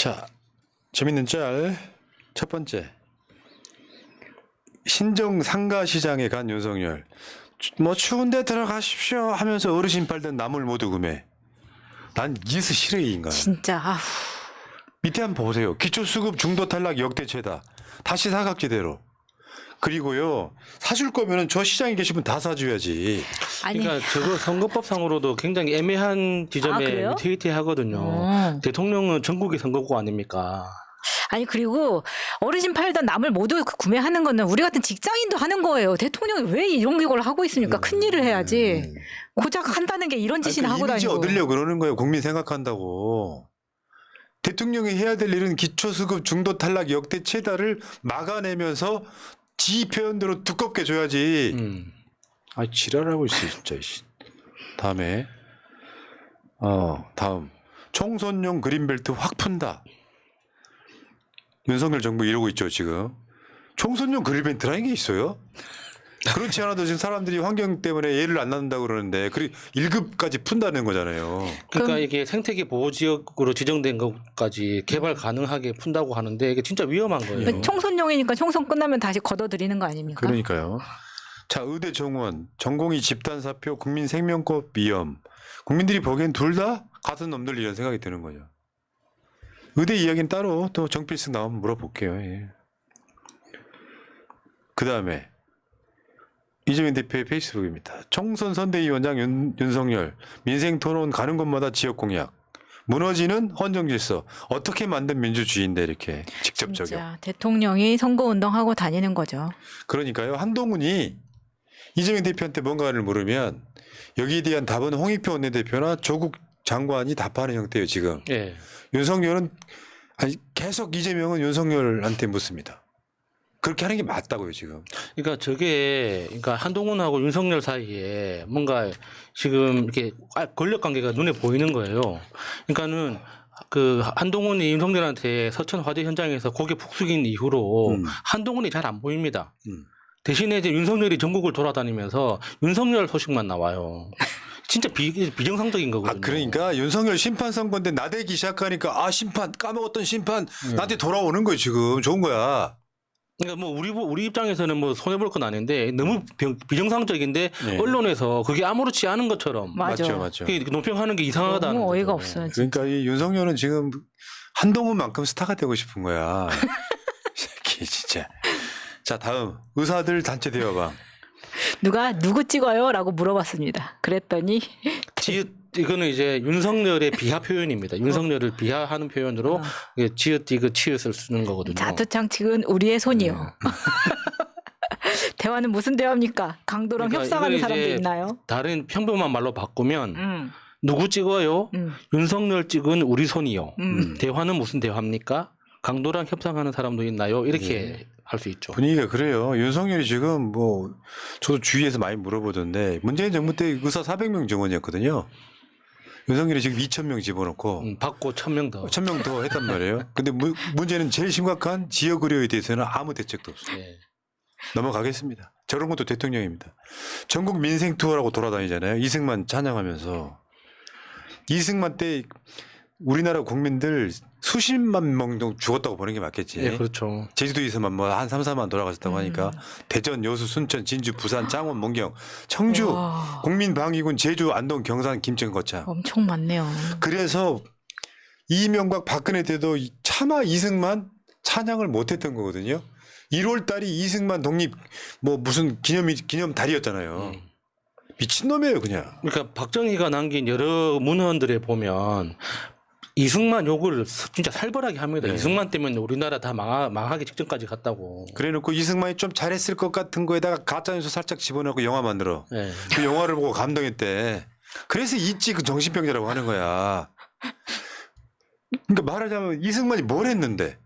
자, 재밌는 짤. 첫 번째. 신정 상가 시장에 간 윤석열. 추- 뭐 추운데 들어가십시오 하면서 어르신 팔던 나물 모두 구매. 난 이스 인간. 진짜 아휴. 밑에 한번 보세요. 기초수급 중도 탈락 역대 최다. 다시 사각지대로. 그리고요 사줄 거면은 저 시장에 계신 분다 사줘야지. 아니 그러니까 저거 선거법상으로도 굉장히 애매한 아, 지점에 그래요? 위태위태하거든요. 어. 대통령은 전국의 선거구 아닙니까? 아니 그리고 어르신 팔던 나물 모두 그 구매하는 거는 우리 같은 직장인도 하는 거예요. 대통령이 왜 이런 걸 하고 있습니까? 큰 일을 해야지. 고작 한다는 게 이런 짓이나 음. 아니, 하고 그 이미지 다니고. 얻으려고 그러는 거예요. 국민 생각한다고. 대통령이 해야 될 일은 기초수급 중도 탈락 역대 최다를 막아내면서 지 표현대로 두껍게 줘야지. 음. 아 지랄하고 있어 진짜. 씨. 다음에 어 다음 총선용 그린벨트 확 푼다. 윤석열 정부 이러고 있죠 지금. 총선용 그린벨트라는 게 있어요? 그렇지 않아도 지금 사람들이 환경 때문에 예를 안 낳는다고 그러는데 그리 1급까지 푼다는 거잖아요. 그러니까 이게 생태계 보호 지역으로 지정된 것까지 개발 가능하게 푼다고 하는데 이게 진짜 위험한 거예요. 총선용이니까 총선 끝나면 다시 걷어들이는 거 아닙니까? 그러니까요. 자, 의대 정원, 전공의 집단 사표, 국민 생명권 위험. 국민들이 보기엔 둘 다 같은 놈들 이런 생각이 드는 거죠. 의대 이야기는 따로 또 정필승 나오면 물어볼게요. 예. 그 다음에 이재명 대표의 페이스북입니다. 총선 선대위원장 윤, 윤석열 민생 토론 가는 곳마다 지역 공약. 무너지는 헌정 질서. 어떻게 만든 민주주의인데 이렇게 직접 적용. 진짜 대통령이 선거 운동하고 다니는 거죠. 그러니까요. 한동훈이 이재명 대표한테 뭔가를 물으면 여기에 대한 답은 홍익표 원내대표나 조국 장관이 답하는 형태예요. 지금 예. 윤석열은 아니 계속 이재명은 윤석열한테 묻습니다. 그렇게 하는 게 맞다고요. 지금 그러니까 저게 그러니까 한동훈하고 윤석열 사이에 뭔가 지금 이렇게 아- 권력 관계가 눈에 보이는 거예요. 그러니까는 그 한동훈이 윤석열한테 서천 화재 현장에서 고개 푹 숙인 이후로 음. 한동훈이 잘 안 보입니다. 음. 대신에 이제 윤석열이 전국을 돌아다니면서 윤석열 소식만 나와요. 진짜 비, 비정상적인 아 거거든요. 그러니까 윤석열 심판 선거인데 나대기 시작하니까 아 심판 까먹었던 심판 네. 나한테 돌아오는 거예요. 지금 좋은 거야. 그러니까 뭐 우리 보- 우리 입장에서는 뭐 손해 볼 건 아닌데 너무 비- 비정상적인데 네. 언론에서 그게 아무렇지 않은 것처럼 맞아. 맞죠, 맞죠. 그게 논평하는 게 이상하다는 너무 어이가 거죠. 없어요. 그러니까 이 윤석열은 지금 한동훈만큼 스타가 되고 싶은 거야. 이 새끼 진짜. 자 다음 의사들 단체 대화방. 누가 누구 찍어요?라고 물어봤습니다. 그랬더니 지읒 이거는 이제 윤석열의 비하 표현입니다. 윤석열을 비하하는 표현으로 어. 이게 지읒 디귿 치읒을 쓰는 거거든요. 자투창측은 우리의 손이요. 대화는 무슨 대화입니까? 강도랑 그러니까 협상하는 이걸 사람도 이제 있나요? 다른 평범한 말로 바꾸면 음, 누구 찍어요? 음. 윤석열 찍은 우리 손이요. 음. 대화는 무슨 대화입니까? 강도랑 협상하는 사람도 있나요? 이렇게 할 수 있죠. 분위기가 그래요. 윤석열이 지금 뭐 저도 주위에서 많이 물어보던데 문재인 정부 때 의사 400명 정원이었거든요. 윤석열이 지금 2,000명 집어넣고 음, 받고 천 명 더. 1,000명 더 했단 말이에요. 근데 무- 문제는 제일 심각한 지역 의료에 대해서는 아무 대책도 없어요. 예. 넘어가겠습니다. 저런 것도 대통령입니다. 전국 민생 투어라고 돌아다니잖아요. 이승만 찬양하면서. 이승만 때 우리나라 국민들 수십만 명 정도 죽었다고 보는 게 맞겠지. 예, 그렇죠. 제주도에서만 뭐 한 3, 4만 돌아가셨다고 하니까 대전, 여수, 순천, 진주, 부산, 창원, 문경, 청주, 와, 국민방위군, 제주, 안동, 경산, 김천, 거창. 엄청 많네요. 그래서 이명박 박근혜 때도 이- 차마 이승만 찬양을 못했던 거거든요. 1월 달이 이승만 독립 뭐 무슨 기념 기념 달이었잖아요. 음. 미친 놈이에요 그냥. 그러니까 박정희가 남긴 여러 문헌들에 보면 이승만 욕을 진짜 살벌하게 합니다. 네. 이승만 때문에 우리나라 다 망하, 망하기 직전까지 갔다고. 그래놓고 이승만이 좀 잘했을 것 같은 거에다가 가짜 뉴스 살짝 집어넣고 영화 만들어. 예. 그 영화를 보고 감동했대. 그래서 있지 그 정신병자라고 하는 거야. 그러니까 말하자면 이승만이 뭘 했는데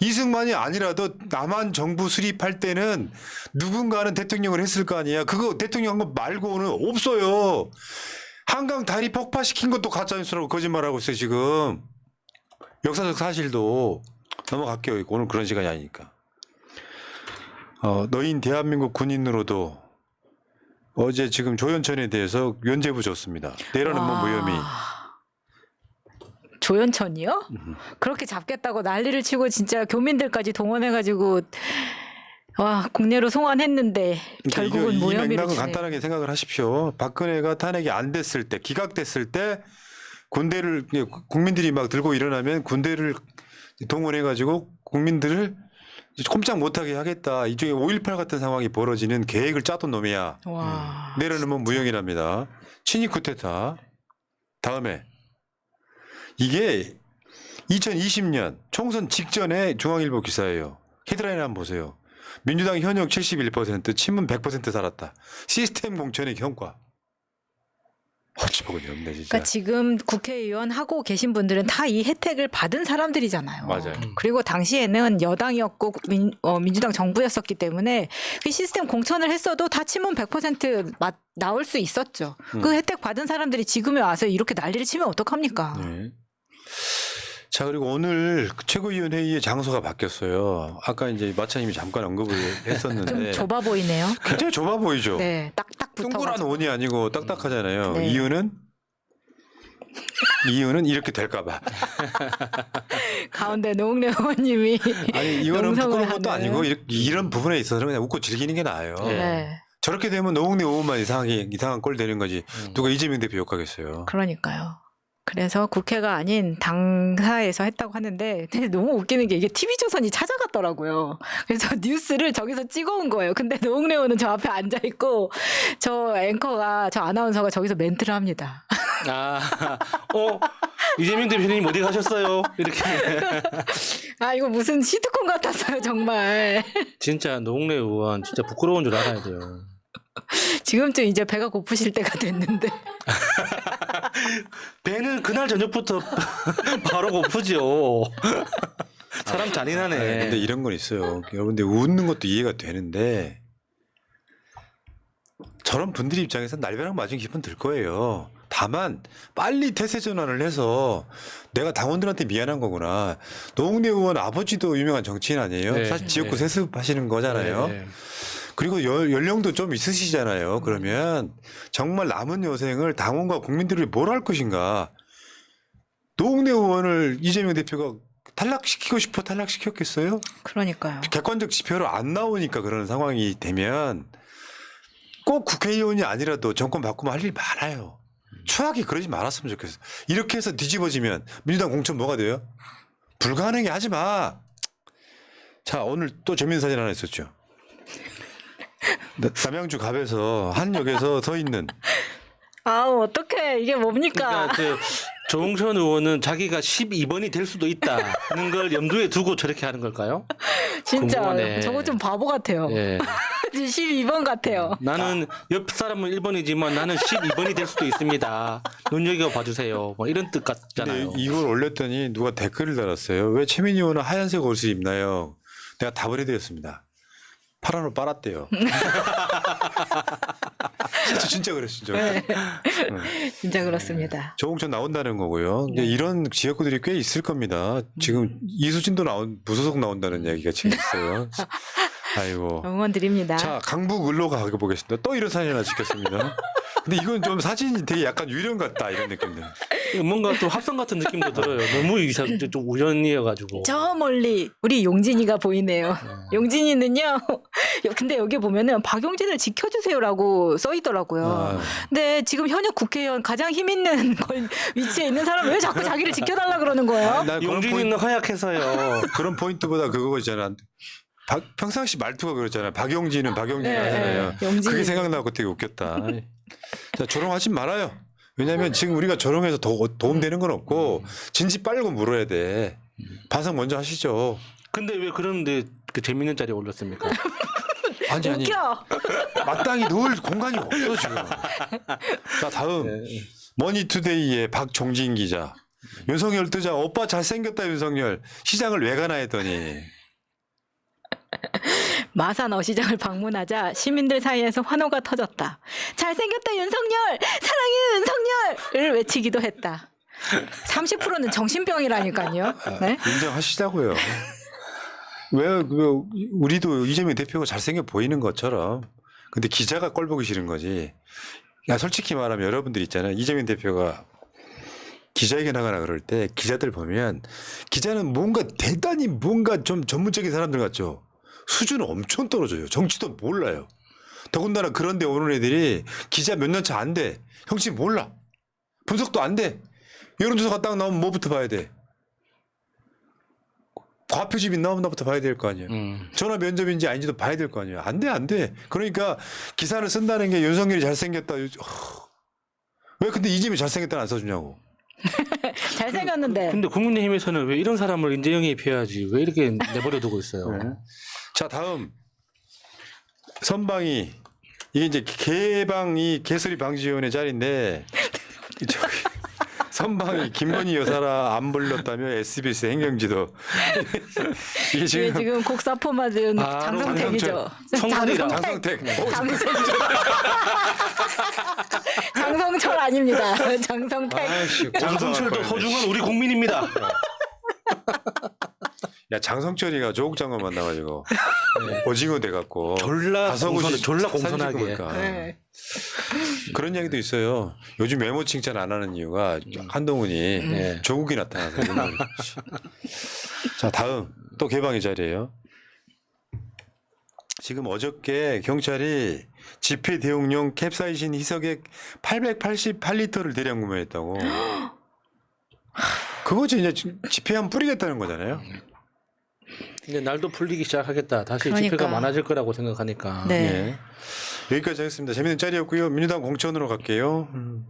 이승만이 아니라도 남한 정부 수립할 때는 누군가는 대통령을 했을 거 아니야. 그거 대통령 한 거 말고는 없어요. 한강 다리 폭파시킨 것도 가짜뉴스라고 거짓말하고 있어요 지금. 역사적 사실도 넘어갈게요. 오늘 그런 시간이 아니니까. 어, 너인 대한민국 군인으로도 어제 지금 조현천에 대해서 면죄부 줬습니다. 내라는 뭐 와. 무혐의. 조연천이요? 음. 그렇게 잡겠다고 난리를 치고 진짜 교민들까지 동원해가지고 와 국내로 송환했는데 그러니까 결국은 이거- 이 모혐의로 맥락은 치네요. 간단하게 생각을 하십시오. 박근혜가 탄핵이 안 됐을 때, 기각됐을 때 군대를 예, 국민들이 막 들고 일어나면 군대를 동원해 가지고 국민들을 꼼짝 못하게 하겠다. 이쪽에 5.18 같은 상황이 벌어지는 계획을 짜던 놈이야. 와 내려놓으면 무용이랍니다. 친위 쿠데타. 다음에 이게 2020년 총선 직전에 중앙일보 기사예요. 헤드라인 한번 보세요. 민주당 현역 71%, 친문 100% 살았다. 시스템 공천의 경과. 어처구니 없네 진짜. 그러니까 지금 국회의원 하고 계신 분들은 다 이 혜택을 받은 사람들이잖아요. 맞아요. 그리고 당시에는 여당이었고 민, 어, 민주당 정부였었기 때문에 그 시스템 공천을 했어도 다 친문 100% 맞, 나올 수 있었죠. 음. 그 혜택 받은 사람들이 지금에 와서 이렇게 난리를 치면 어떡합니까? 네. 자 그리고 오늘 최고위원 회의의 장소가 바뀌었어요. 아까 이제 마차님이 잠깐 언급을 좀 했었는데 좁아 보이네요. 굉장히 좁아 보이죠. 네, 딱딱 동그란 붙어가지고. 원이 아니고 딱딱하잖아요. 네. 이유는 이유는 이렇게 될까봐. 가운데 노웅래 의원님이 아니 이거는 부끄러운 것도 하는. 아니고 이런 부분에 있어서는 그냥 웃고 즐기는 게 나아요. 네. 네, 저렇게 되면 노웅래 의원만 이상하게 이상한 꼴 되는 거지. 음. 누가 이재명 대표 욕하겠어요. 그러니까요. 그래서 국회가 아닌 당사에서 했다고 하는데 근데 너무 웃기는 게 이게 TV조선이 찾아갔더라고요. 그래서 뉴스를 저기서 찍어온 거예요. 근데 노웅래 의원은 저 앞에 앉아 있고 저 앵커가 저 아나운서가 저기서 멘트를 합니다. 아, 어, 이재명 대표님 어디 가셨어요? 이렇게. 아 이거 무슨 시트콤 같았어요 정말. 진짜 노웅래 의원 진짜 부끄러운 줄 알아야 돼요. 지금쯤 이제 배가 고프실 때가 됐는데 그날 저녁부터 바로 고프죠. 사람 잔인하네. 아니, 근데 이런 건 있어요. 여러분들 웃는 것도 이해가 되는데 저런 분들 입장에서 날벼락 맞은 기분 들 거예요. 다만 빨리 태세 전환을 해서 내가 당원들한테 미안한 거구나. 노웅래 의원 아버지도 유명한 정치인 아니에요. 네, 사실 지역구 네. 세습하시는 거잖아요. 네. 그리고 연, 연령도 좀 있으시잖아요. 그러면 정말 남은 여생을 당원과 국민들이 뭘 할 것인가. 노웅래 의원을 이재명 대표가 탈락시키고 싶어 탈락시켰겠어요? 그러니까요. 객관적 지표로 안 나오니까 그런 상황이 되면 꼭 국회의원이 아니라도 정권 바꾸면 할 일 많아요. 추하게 그러지 말았으면 좋겠어. 이렇게 해서 뒤집어지면 민주당 공천 뭐가 돼요? 불가능해 하지 마. 자 오늘 또 재밌는 사진 하나 있었죠. 나- 남양주 갑에서 한 역에서 서 있는 아우 어떡해 이게 뭡니까? 그러니까 그 조홍천 의원은 자기가 12번이 될 수도 있다는 걸 염두에 두고 저렇게 하는 걸까요? 진짜 궁금하네. 저거 좀 바보 같아요. 예. 12번 같아요. 나는 옆 사람은 1번이지만 나는 12번이 될 수도 있습니다. 눈여겨 봐주세요. 뭐 이런 뜻 근데 같잖아요. 이걸 올렸더니 누가 댓글을 달았어요. 왜 최민희 의원은 하얀색 옷을 입나요? 내가 답을 해드렸습니다. 파란 옷 빨았대요. 진짜, 그랬어, 진짜. 네. 응. 진짜 그렇습니다. 조홍천 나온다는 거고요. 근데 네. 이런 지역구들이 꽤 있을 겁니다. 지금 이수진도 나온 무소속 나온다는 이야기가 지금 있어요. 아이고. 응원 드립니다. 자, 강북 을로 가보겠습니다. 또 이런 사진 하나 찍혔습니다. 근데 이건 좀 사진이 되게 약간 유령 같다 이런 느낌들. 뭔가 또 합성 같은 느낌도 들어요. 너무 이상 좀 우연이어가지고. 저 멀리 우리 용진이가 보이네요. 용진이는요. 근데 여기 보면은 박용진을 지켜주세요라고 써 있더라고요. 아, 근데 지금 현역 국회의원 가장 힘 있는 걸 위치에 있는 사람은 왜 자꾸 자기를 지켜달라 그러는 거예요? 난 그런 용진이는 허약해서요. 그런 포인트보다 그거 있잖아. 박- 평상시 말투가 그렇잖아요. 박용진은 박용진 네, 하잖아요. 네, 용진이. 그게 생각나고 되게 웃겼다. 자, 조롱하지 말아요. 왜냐하면 지금 우리가 조롱해서 도, 도움되는 건 없고 진지 빨고 물어야 돼. 반성 먼저 하시죠. 근데 왜 그런데 그 재밌는 자리에 올렸습니까? 아니 아니 웃겨. 마땅히 놓을 공간이 없어 지금. 자 다음 네. 머니투데이의 박종진 기자. 윤석열 뜨자 오빠 잘생겼다 윤석열 시장을 왜 가나 했더니 마산 어 시장을 방문하자 시민들 사이에서 환호가 터졌다. 잘생겼다 윤석열! 사랑해 윤석열을 외치기도 했다. 30%는 정신병이라니까요. 네? 인정하시자고요. 왜, 왜 우리도 이재명 대표가 잘생겨 보이는 것처럼 근데 기자가 꼴 보기 싫은 거지. 야 솔직히 말하면 여러분들 있잖아요. 이재명 대표가 기자회견 하거나 그럴 때 기자들 보면 기자는 뭔가 대단히 뭔가 좀 전문적인 사람들 같죠. 수준은 엄청 떨어져요. 정치도 몰라요. 더군다나 그런데 오는 애들이 기자 몇 년 차 안 돼. 형씨 몰라. 분석도 안 돼. 여론조사가 딱 나오면 뭐부터 봐야 돼? 과표집이 나오면 나부터 봐야 될 거 아니에요. 음. 전화 면접인지 아닌지도 봐야 될 거 아니에요. 안 돼, 안 돼. 그러니까 기사를 쓴다는 게 윤석열이 잘생겼다. 허, 왜 근데 이재명이 잘생겼다는 안 써주냐고. 잘생겼는데 근데 국민의힘에서는 왜 이런 사람을 인재 영입해야지 왜 이렇게 내버려 두고 있어요? 네. 자, 다음. 선방이. 이게 이제 개방이 개소리 방지위원회 자리인데, 저기, 선방이 김건희 여사라 안 불렀다며 SBS 행정지도. 이게 이게 지금 지금 곡사포 맞은 아, 장성택이죠. 성관이다. 장성택. 어, 장성택. 장성철 아닙니다. 장성택. 아이씨, 장성철도. 소중한 우리 국민입니다. 야 장성철이가 조국 장관 만나가지고 오징어 돼갖고 졸라 공손, 졸라 공손하게. 네. 그런 얘기도 있어요. 요즘 외모 칭찬 안 하는 이유가 한동훈이 네. 조국이 나타나서. 자 다음 또 개방의 자리예요. 지금 어저께 경찰이 집회 대용용 캡사이신 희석액 888리터를 대량 구매했다고. 그거지 이제 집회하면 뿌리겠다는 거잖아요. 이제 날도 풀리기 시작하겠다. 다시 그러니까. 집회가 많아질 거라고 생각하니까. 네. 예. 여기까지 하겠습니다. 재밌는 짤이었고요. 민주당 공천으로 갈게요. 음.